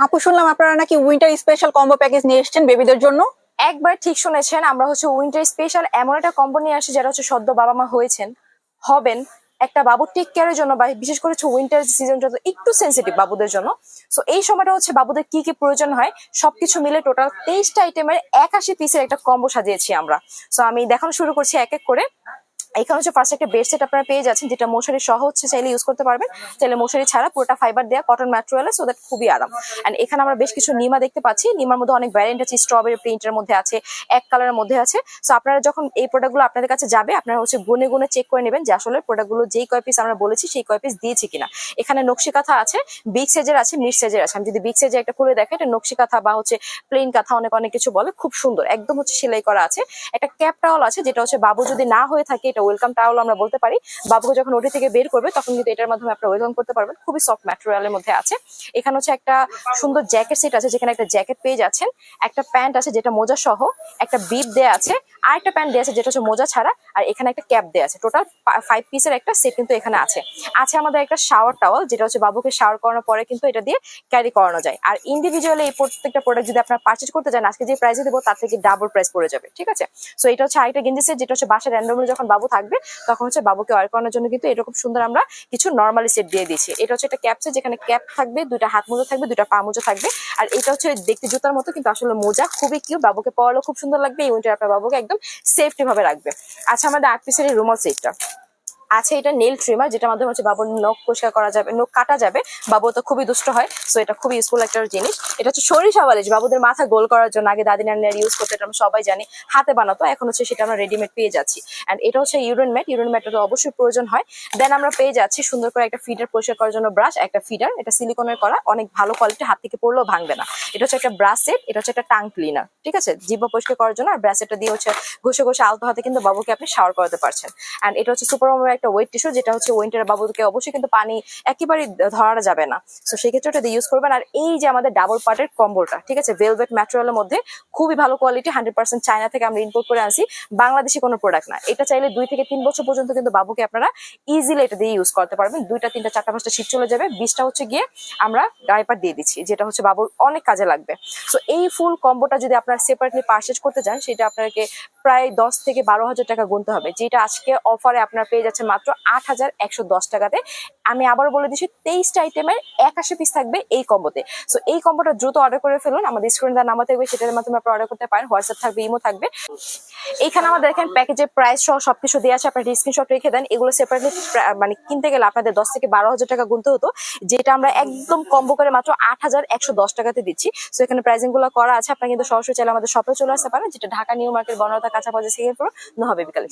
আপু, শুনলাম আপনারা নাকি উইন্টার স্পেশাল কম্বো প্যাকেজ নিয়ে এসেছেন বেবিদের জন্য। একবার ঠিক শুনেছেন, আমরা হচ্ছে উইন্টার স্পেশাল এমন একটা কম্বো নিয়ে আসি যারা হচ্ছে সদ্য বাবা মা হয়েছেন, হবেন। একটা বাবুর টেক কেয়ারের জন্য বা বিশেষ করে হচ্ছে উইন্টার সিজনটা তো একটু সেন্সিটিভ বাবুদের জন্য। সো এই সময়টা হচ্ছে বাবুদের কি কি প্রয়োজন হয়, সবকিছু মিলে টোটাল তেইশটা আইটেমের একাশি পিসের একটা কম্বো সাজিয়েছি আমরা। সো আমি দেখানো শুরু করছি এক এক করে। এখানে হচ্ছে ফার্স্ট একটা বেড সেট আপনারা পেয়ে যাচ্ছেন, যেটা মশারি সহ হচ্ছে চাইলে ইউজ করতে পারবেন। চাইলে মশারি ছাড়া পুরোটা ফাইবার দেওয়া কটন ম্যাটেরিয়াল সো দ্যাট খুবই আরাম। এন্ড এখানে আমরা বেশ কিছু নিমা দেখতে পাচ্ছি। নিমার মধ্যে অনেক ভ্যারিয়েন্ট আছে স্ট্রবেরি প্রিন্টের মধ্যে আছে, এক কালারের মধ্যে আছে। সো আপনারা যখন এই প্রোডাক্টগুলো আপনাদের কাছে যাবে, আপনারা হচ্ছে গুনে গুনে চেক করে নেবেন যে আসলে প্রোডাক্টগুলো যেই কয় পিস আমরা বলেছি, সেই কয় পিস দিয়েছি কিনা। এখানে নকশি কাঁথা আছে বিগ সাইজের আছে মিড সাইজের আছে। আমি যদি বিগ সাইজের একটা খুলে দেখে এটা নকশি কাঁথা বা হচ্ছে প্লেন কাঁথা অনেক অনেক কিছু বলে, খুব সুন্দর। একদম হচ্ছে সেলাই করা আছে। একটা ক্যাপ টাওয়াল আছে, যেটা হচ্ছে বাবু যদি না হয়ে থাকে, এটা ওয়েলকাম টাওয়াল আমরা বলতে পারি। বাবুকে যখন ওটি থেকে বের করবে, তখন কিন্তু এটার মাধ্যমে আপনারা ওয়েলকাম করতে পারবেন। খুবই সফট ম্যাটেরিয়ালের মধ্যে আছে। এখানে হচ্ছে একটা সুন্দর জ্যাকেট সেট আছে, যেখানে একটা জ্যাকেট পেয়ে যাচ্ছেন। একটা প্যান্ট আছে যেটা মোজা সহ, একটা বিপ দেয়া আছে। আর একটা প্যান্ট দেওয়া আছে যেটা হচ্ছে মোজা ছাড়া, আর এখানে একটা ক্যাপ দেওয়া আছে। টোটাল ফাইভ পিসের একটা সেট কিন্তু এখানে আছে। আছে আমাদের একটা শাওয়ার টাওয়াল যেটা হচ্ছে বাবুকে শাওয়ার করানোর পরে কিন্তু এটা দিয়ে ক্যারি করানো যায়। আর ইন্ডিভিজুয়ালি এই প্রত্যেকটা প্রোডাক্ট যদি আপনারা পারচেজ করতে চান, আজকে যে প্রাইসে দেবো, তার থেকে ডাবল প্রাইস পড়ে যাবে। ঠিক আছে? সো এটা হচ্ছে আরেকটা গেঞ্জি set, যেটা হচ্ছে বাসায় র্যান্ডমলি যখন বাবু থাকবে, তখন হচ্ছে বাবুকে ওয়ার করানোর জন্য কিন্তু এরকম সুন্দর আমরা কিছু নর্মালি সেট দিয়ে দিচ্ছি এটা হচ্ছে একটা ক্যাপসে যেখানে ক্যাপ থাকবে দুটা হাত মোজা থাকবে দুটা পা মোজা থাকবে। আর এটা হচ্ছে দেখতে জুতার মতো, কিন্তু আসলে মোজা খুবই কিউ বাবুকে পড়ালো খুব সুন্দর লাগবে, এই উইন্টার আপনার বাবুকে একদম সেফটি ভাবে রাখবে। আচ্ছা আমাদের আট পিসের এই রুমাল সেটটা আছে এটা নেল ট্রিমার যেটা মাধ্যমে হচ্ছে বাবুর নখ পরিষ্কার করা যাবে, নখ কাটা যাবে। বাবু তো খুবই দুষ্ট হয় সো এটা খুবই ইউজফুল একটা জিনিস। এটা হচ্ছে সরিষা বালিশ, বাবুদের মাথা গোল করার জন্য আগে দাদি নানিরা ইউজ করতে, এটা আমরা সবাই জানি। হাতে বানাতো, এখন হচ্ছে সেটা আমরা রেডিমেড পেয়ে যাচ্ছি। এন্ড এটা হচ্ছে ইউরিন ম্যাট ইউরিন ম্যাটের তো অবশ্যই প্রয়োজন হয়। দেন আমরা পেয়ে যাচ্ছি সুন্দর করে একটা ফিডার পরিষ্কার করার জন্য ব্রাশ একটা ফিডার এটা সিলিকনের করা, অনেক ভালো কোয়ালিটি হাত থেকে পড়লেও ভাঙবে না। এটা হচ্ছে একটা ব্রাশ সেট এটা হচ্ছে একটা টাং ক্লিনার ঠিক আছে? জিব্বা পরিষ্কার করার জন্য, আর ব্রাশ এটা দিয়ে হচ্ছে ঘষে ঘষে আলতো হাতে কিন্তু বাবুকে আপনি শাওয়ার করাতে পারছেন। এন্ড এটা হচ্ছে সুপার একটা ওয়েট টিস্যু যেটা হচ্ছে উইন্টার বাবুকে অবশ্যই কিন্তু পানি একেবারে ধরা যাবে না। সো সেক্ষেত্রে ওটা ইউজ করবেন। আর এই যে আমাদের ডাবল পার্টের কম্বলটা, ঠিক আছে? ভেলভেট ম্যাটেরিয়ালের মধ্যে খুবই ভালো কোয়ালিটি হান্ড্রেড পার্সেন্ট চায়না থেকে আমরা ইম্পোর্ট করে আনছি। বাংলাদেশি কোনো প্রোডাক্ট না। এটা চাইলে দুই থেকে তিন বছর পর্যন্ত কিন্তু বাবুকে আপনারা ইজিলি এটা দিয়ে ইউজ করতে পারবেন। দুইটা, তিনটা, চারটা, পাঁচটা শীত চলে যাবে। বিশটা হচ্ছে গিয়ে আমরা ডাইপার দিয়ে দিচ্ছি, যেটা হচ্ছে বাবুর অনেক কাজে লাগবে। সো এই ফুল কম্বোটা যদি আপনারা সেপারেটলি পারচেজ করতে চান, সেটা আপনাকে প্রায় দশ থেকে বারো হাজার টাকা গুনতে হবে। যেটা আজকে অফারে আপনারা পেয়ে যাচ্ছেন মাত্র আট হাজার একশো দশ টাকাতে। আমি আবার বলে দিচ্ছি, তেইশটা আইটেমের একাশি পিস থাকবে এই কম্বোতে সো এই কম্বোটা দ্রুত অর্ডার করে ফেলুন। আমাদের স্ক্রিন দেওয়ার নাম্বার থাকবে সেটার মাধ্যমে আপনারা অর্ডার করতে পারেন। হোয়াটসঅ্যাপ থাকবে ইমো থাকবে। এইখানে আমাদের দেখেন প্যাকেজের প্রাইস সহ সবকিছু দেওয়া আছে। আপনার স্ক্রিনশট রেখে দেন। এগুলো সেপারেটলি মানে কিনতে গেলে আপনাদের দশ থেকে বারো হাজার টাকা গুনতে হতো। যেটা আমরা একদম কম্বো করে মাত্র আট হাজার একশো দশ টাকাতে দিচ্ছি। সো এখানে প্রাইসিংগুলো করা আছে। আপনার কিন্তু সরাসরি চাইলে আমাদের শপে চলে আসতে পারেন, যেটা ঢাকা নিউ মার্কেট বনরতা কাঁচা বাজার সেকেন্ড ফ্লোর নহবে বিকালে।